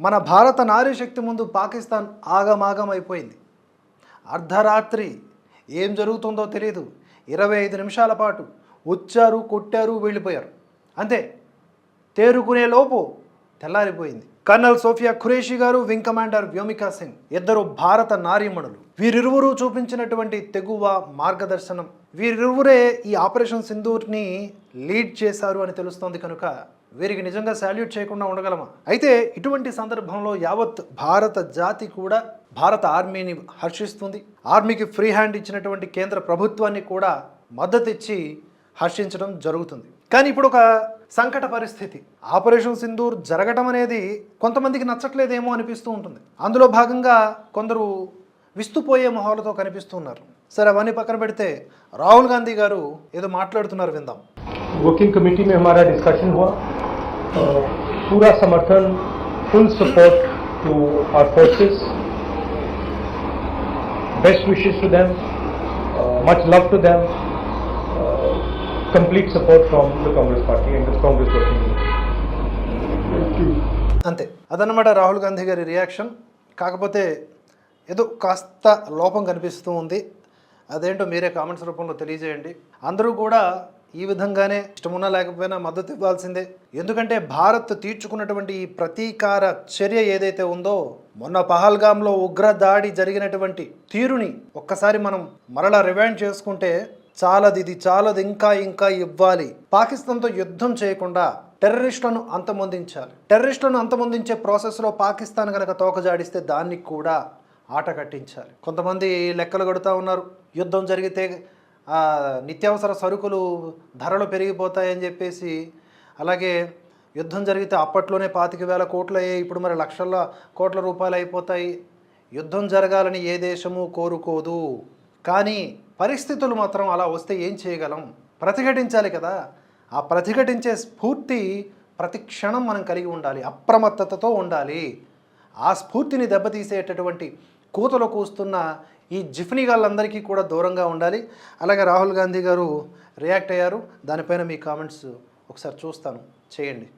మన భారత నారీ శక్తి ముందు పాకిస్తాన్ ఆగమాగం అయిపోయింది అర్ధరాత్రి ఏం జరుగుతుందో తెలియదు ఇరవై ఐదు నిమిషాల పాటు వచ్చారు కొట్టారు వెళ్ళిపోయారు. అంతే. తేరుకునే లోపు తెల్లారిపోయింది. కర్నల్ సోఫియా ఖురేషి గారు వింగ్ కమాండర్ వ్యోమికా సింగ్ ఇద్దరు భారత నారీమణులు. వీరిరువురు చూపించినటువంటి తెగువ మార్గదర్శనం. వీరిరువురే ఈ ఆపరేషన్ సింధూర్ని లీడ్ చేశారు అని తెలుస్తోంది కనుక వీరికి నిజంగా సాల్యూట్ చేయకుండా ఉండగలమా? అయితే ఇటువంటి సందర్భంలో యావత్ భారత జాతి కూడా భారత ఆర్మీని హర్షిస్తుంది. ఆర్మీకి ఫ్రీ హ్యాండ్ ఇచ్చినటువంటి కేంద్ర ప్రభుత్వాన్ని కూడా మద్దతిచ్చి హర్షించడం జరుగుతుంది. కానీ ఇప్పుడు ఒక సంకట పరిస్థితి. ఆపరేషన్ సింధూర్ జరగటం అనేది కొంతమందికి నచ్చట్లేదేమో అనిపిస్తూ ఉంటుంది. అందులో భాగంగా కొందరు విస్తుపోయే మొహాలతో కనిపిస్తున్నారు సరే అవన్నీ పక్కన పెడితే రాహుల్ గాంధీ గారు ఏదో మాట్లాడుతున్నారు విందాం. వర్కింగ్ కమిటీ మే డిస్కషన్ హువా పూరా Samarthan full support to our forces best wishes to them much love to them complete support from the Congress party and Congress అంతే. అదనమాట రాహుల్ గాంధీ గారి రియాక్షన్ కాకపోతే ఏదో కాస్త లోపం కనిపిస్తూ ఉంది. అదేంటో మీరే కామెంట్స్ రూపంలో తెలియజేయండి. అందరూ కూడా ఈ విధంగానే ఇష్టమున్నా లేకపోయినా మద్దతు ఇవ్వాల్సిందే. ఎందుకంటే భారత్ తీర్చుకున్నటువంటి ఈ ప్రతీకార చర్య ఏదైతే ఉందో మొన్న పహల్గామ్లో ఉగ్ర దాడి జరిగినటువంటి తీరుని ఒక్కసారి మనం మరలా రివైండ్ చేసుకుంటే చాలది ఇది చాలది ఇంకా ఇంకా ఇవ్వాలి. పాకిస్తాన్తో యుద్ధం చేయకుండా టెర్రరిస్టులను అంతమొందించాలి. టెర్రరిస్టులను అంతమొందించే ప్రాసెస్లో పాకిస్తాన్ కనుక తోకజాడిస్తే దాన్ని కూడా ఆట కట్టించాలి. కొంతమంది లెక్కలు కొడుతూ ఉన్నారు. యుద్ధం జరిగితే నిత్యావసర సరుకులు ధరలు పెరిగిపోతాయని చెప్పేసి. అలాగే యుద్ధం జరిగితే అప్పట్లోనే పాతిక వేల కోట్లు అయ్యాయి ఇప్పుడు మరి లక్షల కోట్ల రూపాయలు అయిపోతాయి. యుద్ధం జరగాలని ఏ దేశము కోరుకోదు. కానీ పరిస్థితులు మాత్రం అలా వస్తే ఏం చేయగలం? ప్రతిఘటించాలి కదా. ఆ ప్రతిఘటించే స్ఫూర్తి ప్రతి క్షణం మనం కలిగి ఉండాలి. అప్రమత్తతతో ఉండాలి. ఆ స్ఫూర్తిని దెబ్బతీసేటటువంటి కూతలు కూస్తున్న ఈ జిఫ్నీగాళ్ళందరికీ కూడా దూరంగా ఉండాలి. అలాగే రాహుల్ గాంధీ గారు రియాక్ట్ అయ్యారు. దానిపైన మీ కామెంట్స్ ఒకసారి చూస్తాను. చేయండి.